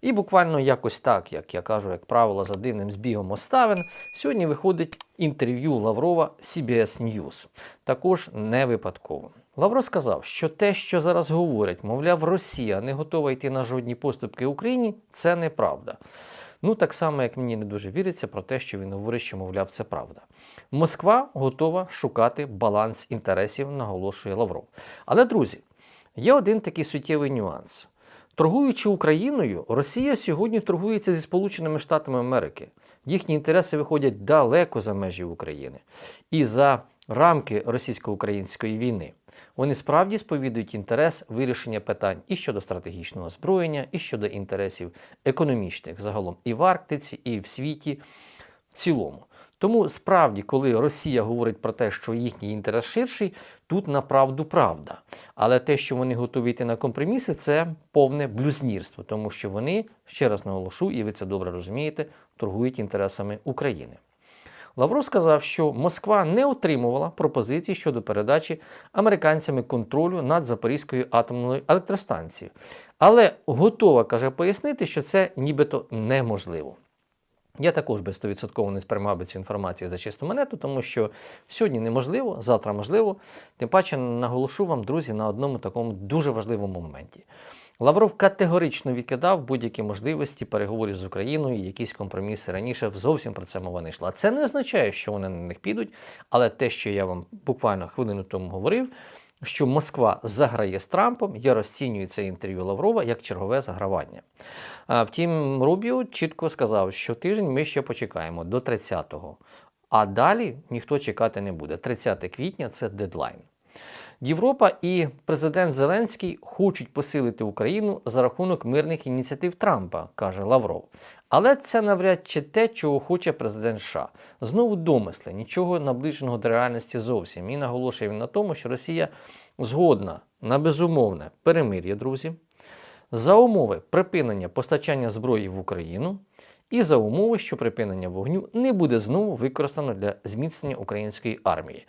І буквально якось так, як я кажу, як правило, за дивним збігом обставин, сьогодні виходить інтерв'ю Лаврова CBS News. Також не випадково. Лавров сказав, що те, що зараз говорять, мовляв, Росія не готова йти на жодні поступки Україні, це неправда. Ну, так само, як мені не дуже віриться про те, що він говорить, що, мовляв, це правда. Москва готова шукати баланс інтересів, наголошує Лавров. Але, друзі, є один такий суттєвий нюанс. Торгуючи Україною, Росія сьогодні торгується зі Сполученими Штатами Америки. Їхні інтереси виходять далеко за межі України і за рамки російсько-української війни. Вони справді сповідують інтерес вирішення питань і щодо стратегічного озброєння, і щодо інтересів економічних загалом і в Арктиці, і в світі в цілому. Тому справді, коли Росія говорить про те, що їхній інтерес ширший, тут направду правда. Але те, що вони готові йти на компроміси, це повне блюзнірство, тому що вони, ще раз наголошу, і ви це добре розумієте, торгують інтересами України. Лавров сказав, що Москва не отримувала пропозицій щодо передачі американцями контролю над Запорізькою атомною електростанцією, але готова каже пояснити, що це нібито неможливо. Я також би 100% не сприймав би цю інформацію за чисту монету, тому що сьогодні неможливо, завтра можливо. Тим паче наголошу вам, друзі, на одному такому дуже важливому моменті. Лавров категорично відкидав будь-які можливості переговорів з Україною, і якісь компроміси раніше зовсім про це мова не йшла. Це не означає, що вони на них підуть, але те, що я вам буквально хвилину тому говорив, що Москва заграє з Трампом, я розцінюю це інтерв'ю Лаврова як чергове загравання. Втім, Рубіо чітко сказав, що тиждень ми ще почекаємо до 30-го. А далі ніхто чекати не буде. 30 квітня це дедлайн. Європа і президент Зеленський хочуть посилити Україну за рахунок мирних ініціатив Трампа, каже Лавров. Але це навряд чи те, чого хоче президент США. Знову домисли, нічого наближеного до реальності зовсім. І наголошує він на тому, що Росія згодна на безумовне перемир'я, друзі, за умови припинення постачання зброї в Україну і за умови, що припинення вогню не буде знову використано для зміцнення української армії.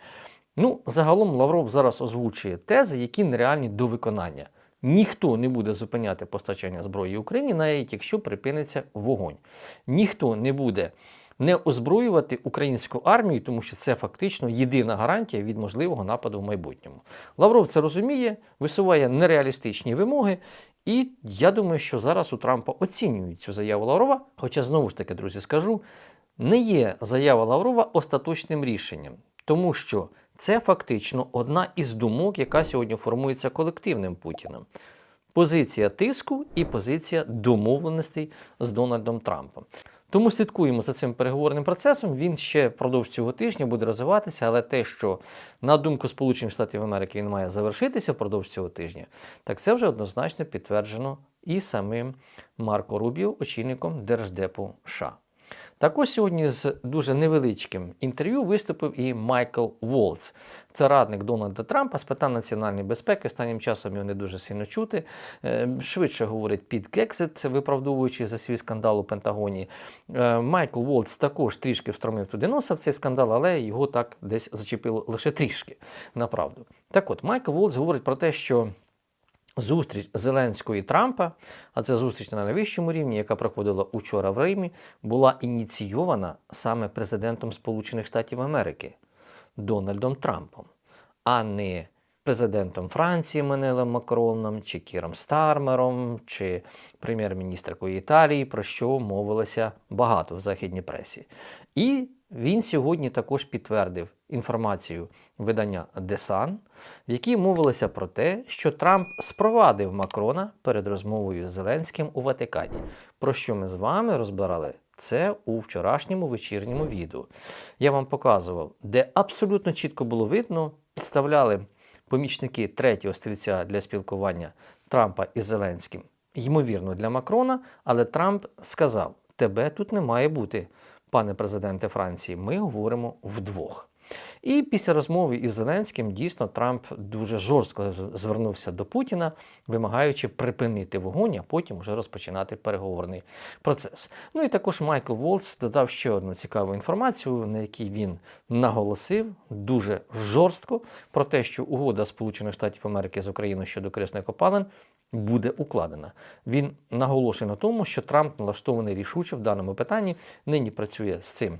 Ну, загалом Лавров зараз озвучує тези, які нереальні до виконання. Ніхто не буде зупиняти постачання зброї Україні, навіть якщо припиниться вогонь. Ніхто не буде не озброювати українську армію, тому що це фактично єдина гарантія від можливого нападу в майбутньому. Лавров це розуміє, висуває нереалістичні вимоги, і я думаю, що зараз у Трампа оцінюють цю заяву Лаврова. Хоча, знову ж таки, друзі, скажу, не є заява Лаврова остаточним рішенням, тому що це фактично одна із думок, яка сьогодні формується колективним Путіним. Позиція тиску і позиція домовленостей з Дональдом Трампом. Тому слідкуємо за цим переговорним процесом. Він ще впродовж цього тижня буде розвиватися, але те, що на думку Сполучених Штатів Америки він має завершитися впродовж цього тижня, так це вже однозначно підтверджено і самим Марко Рубіо, очільником Держдепу США. Також сьогодні з дуже невеличким інтерв'ю виступив і Майкл Волц. Це радник Дональда Трампа з питань національної безпеки. Останнім часом його не дуже сильно чути. Е, Швидше говорить під Гексит, виправдовуючи за свій скандал у Пентагоні. Е, Майкл Волц також трішки встромив туди носа в цей скандал, але його так десь зачепило лише трішки. Направду. Так от, Майкл Волц говорить про те, що. Зустріч Зеленського і Трампа, а це зустріч на найвищому рівні, яка проходила учора в Римі, була ініційована саме президентом Сполучених Штатів Америки Дональдом Трампом, а не президентом Франції Манелем Макроном, чи Кіром Стармером, чи прем'єр-міністркою Італії, про що мовилося багато в західній пресі. І він сьогодні також підтвердив інформацію видання The Sun, в якій мовилося про те, що Трамп спровадив Макрона перед розмовою з Зеленським у Ватикані. Про що ми з вами розбирали це у вчорашньому вечірньому відео. Я вам показував, де абсолютно чітко було видно, підставляли помічники третього стрільця для спілкування Трампа із Зеленським, ймовірно, для Макрона, але Трамп сказав: тебе тут не має бути, пане президенте Франції. Ми говоримо вдвох. І після розмови із Зеленським дійсно Трамп дуже жорстко звернувся до Путіна, вимагаючи припинити вогонь, а потім вже розпочинати переговорний процес. Ну і також Майкл Волц додав ще одну цікаву інформацію, на якій він наголосив дуже жорстко про те, що угода Сполучених Штатів Америки з Україною щодо корисних копалин буде укладена. Він наголошує на тому, що Трамп налаштований рішуче в даному питанні. Нині працює з цим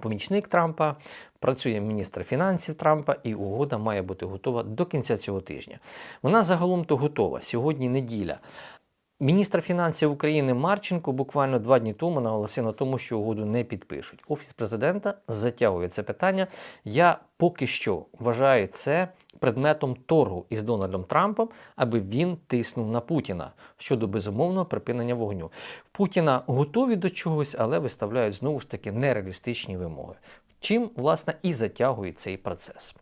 помічник Трампа, працює міністр фінансів Трампа, і угода має бути готова до кінця цього тижня. Вона загалом то готова. Сьогодні неділя. Міністр фінансів України Марченко буквально два дні тому наголосив на тому, що угоду не підпишуть. Офіс президента затягує це питання. Я поки що вважаю це предметом торгу із Дональдом Трампом, аби він тиснув на Путіна щодо безумовного припинення вогню. Путіна готові до чогось, але виставляють знову ж таки нереалістичні вимоги. Чим власне і затягує цей процес.